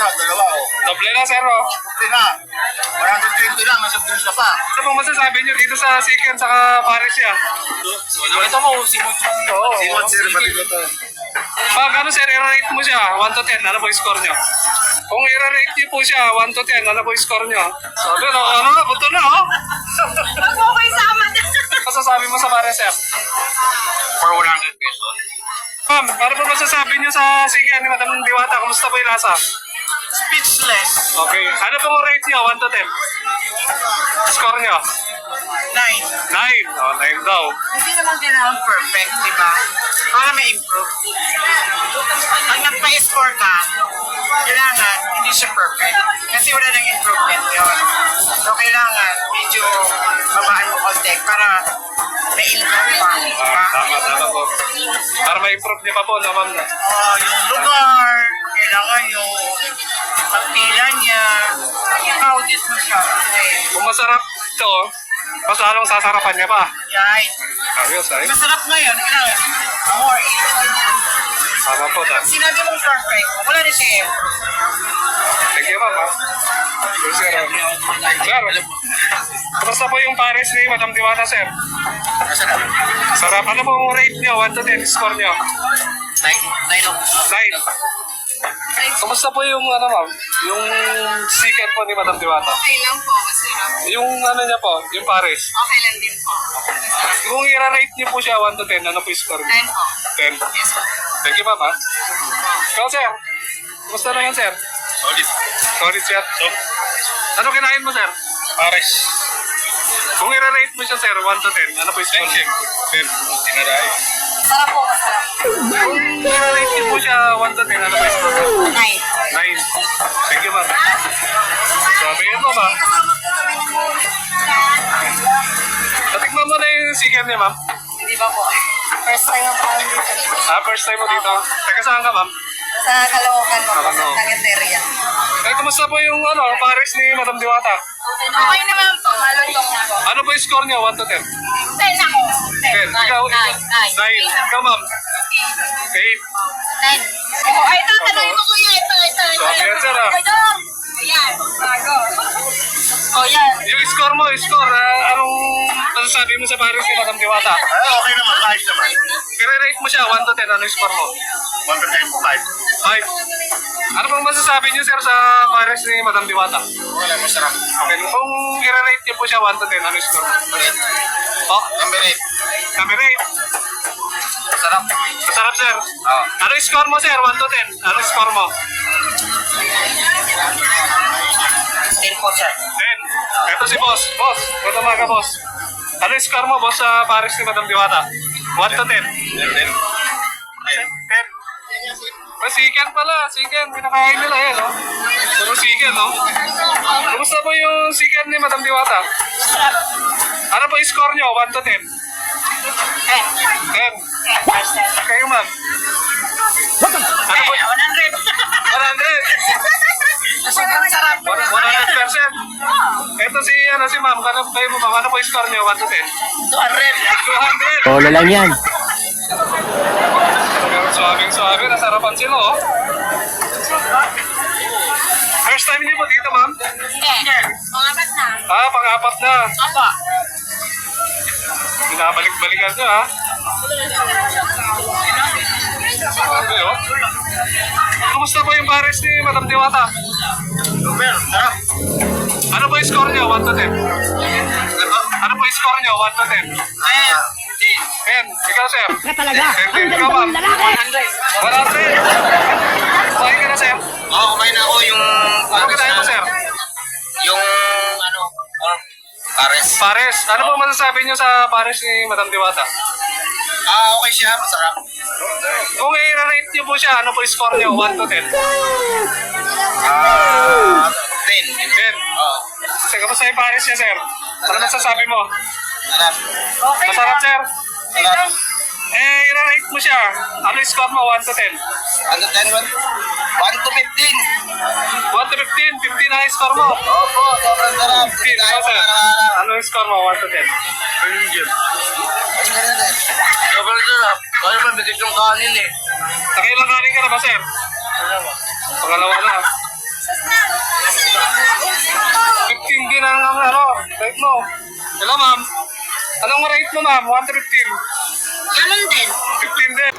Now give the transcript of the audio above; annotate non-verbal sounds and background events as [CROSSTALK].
na, dalawa oh. Doble na, sir, oh. Hindi na. 120 lang, nasa drinks ka pa. Ano pong masasabi nyo dito sa Siken saka Paris siya? Ito mo, simot. Oo. Simot, sir, pati ko to. Pag ano sir, i-rate mo siya, 1 to 10, ano po yung score nyo? Kung i-rate nyo po siya, 1 to 10, ano po yung score nyo? Sabi, no, ano na, buto na, oh. Wag mo ko isama dyan. [LAUGHS] Masasabi mo sa Paris, sir? For 100 pesos. Ma'am, ano po masasabi nyo sa Siken ni Madam Diwata? Kumusta po yung lasa? Speechless. Okay. Ano pong rate nyo, 1 to 10? Score nyo? 9. 9. Oh, 9 daw. Hindi naman kailangan perfect, di ba? Para may improve. Pag nagpa-score ka, kailangan hindi siya perfect. Kasi wala nang improvement yun. So, kailangan medyo babaan mo konti para may improve pa. di Ah, tama, tama po. Para ma-improve niya pa po, no, ma'am? no? Ah, yung lugar, pagpila niya, crowded mo siya. Okay. Kung masarap ito, mas lalong sasarapan niya pa. Right. Ayos, ay. Masarap ngayon, kailangan more Tama po, tama. Sinabi mong perfect, wala na siya Thank you, ma'am. ah. Sir, sir. Sir, Kamusta po yung Paris ni Madam Diwata, sir? Masarap. Sarap. Ano po yung rate niyo? 1 to 10, score niyo? 9. 9 ako. 9. Kamusta po yung, ano ma'am, yung second po ni Madam Diwata? Okay lang po, masarap. Yung ano niya po, yung Paris. Okay lang din po. Kung i-rate niyo po siya 1 to 10, ano po yung score niyo? 10 po. 10. Yes po. Thank you, ma'am. ah. Ikaw, sir. Kumusta naman, sir? Solid. Solid, sir. Ano kinain mo, sir? Pares. Kung i-rate mo siya, sir, 1 to 10, ano po yung score niyo? 10. Tinaray. Sarap po, masarap. Niyo po siya 1 to 10, ano po score niyo? 9. 9. Thank you, ma'am. Sabi yun mo, ma'am. Natikman mo na yung sigan niya, ma'am. Hindi ba po? First time pa dito. Ah, first time mo dito. Teka, saan ka, ma'am? Sa Caloocan po, sa. Taganteria. Eh, kumusta po yung ano, Paris ni Madam Diwata? Okay naman na. Ano po yung score niya, 1 to 10? 10 ako. 10. Ikaw, 9. Ikaw, ma'am. 8. 9. Oh, ay, tatanungin mo kuya. Ito, ito, ito. Sabi yan, sir, ah. Ito. Ayan, bago. Oh, yan. Yung score mo, yung score, ah, anong masasabi mo sa Paris ni Madam Diwata? Ay, okay naman. Ayos naman. I-rate mo siya, 1 to 10, ano yung score mo? 1 to 10, 5. 5. Ano pong masasabi niyo, sir, sa Paris ni Madam Diwata? Wala, masarap. Okay, kung i-rate niyo po siya 1 to 10, ano yung score? Oh, Number 8. number 8. Masarap. Masarap, sir. Oo. Ano yung score mo, sir? 1 to 10. Ano yung score mo? 10 po, sir. 10. Ito si boss. Boss, ito umaga, boss. Ano yung score mo, boss, sa Paris ni Madam Diwata? 1 to 10. 10. 10. 10. Oh, chicken pala. Chicken. Pinakain nila yan, no? Puro chicken, no? Kumusta po yung chicken ni Madam Diwata? Ano po yung score nyo? 1 to 10? 10. 10. Kayo, ma'am. Ano po? 100. 100. Sobrang sarap. 100%. Ito si, ano, si ma'am. Ano, kayo mo, ma'am. Ano po yung score nyo? 1 to 10? 200. 200. Bola lang yan. Pero suwabing suwabe, nasarapan sila, oh. First time niyo po dito, ma'am? Hindi. Pangapat na. Ah, pang-apat na. Apa. Binabalik-balikan nyo, ha? Sabi, oh. Kumusta po yung Paris ni Madam Diwata? Super. Sarap. Ano po yung score niyo? 1 to 10? Ano po yung score niyo? 1 to 10? Ayan. 10. Ikaw, sir? Ka talaga. 10. Ikaw, ma'am? 100. 100. Kumain ka na, sir? Oo, kumain na ako yung... Ano kinain mo, sir? Yung ano... Oh, pares. Pares. Ano po masasabi niyo sa Pares ni Madam Diwata? Ah, okay siya. Masarap. Kung i-rate niyo po siya, ano po score niyo? 1 to 10? 10. Ah, 10. Oo. Kasi kamusta yung Pares niya, sir? Ano masasabi mo? Sarap. Okay Masarap, sir? Eh, i-rate mo siya. Ano yung score mo? 1 to 10? 1 ano, to 10? 1 to 15. 1 to 15? 15 ang score mo? Opo, sobrang sarap. 15, so, sir. Ano yung score mo? 1 to 10? Ayun yun. Sobrang sarap. Kaya mabigat yung kanin eh. Nakailang kanin ka na ba, sir? Pangalawa. Pangalawa na. 15 din ang ano, rate mo. Hello, ma'am. Anong rate mo, ma'am? 1 to 15. Ganun din. 15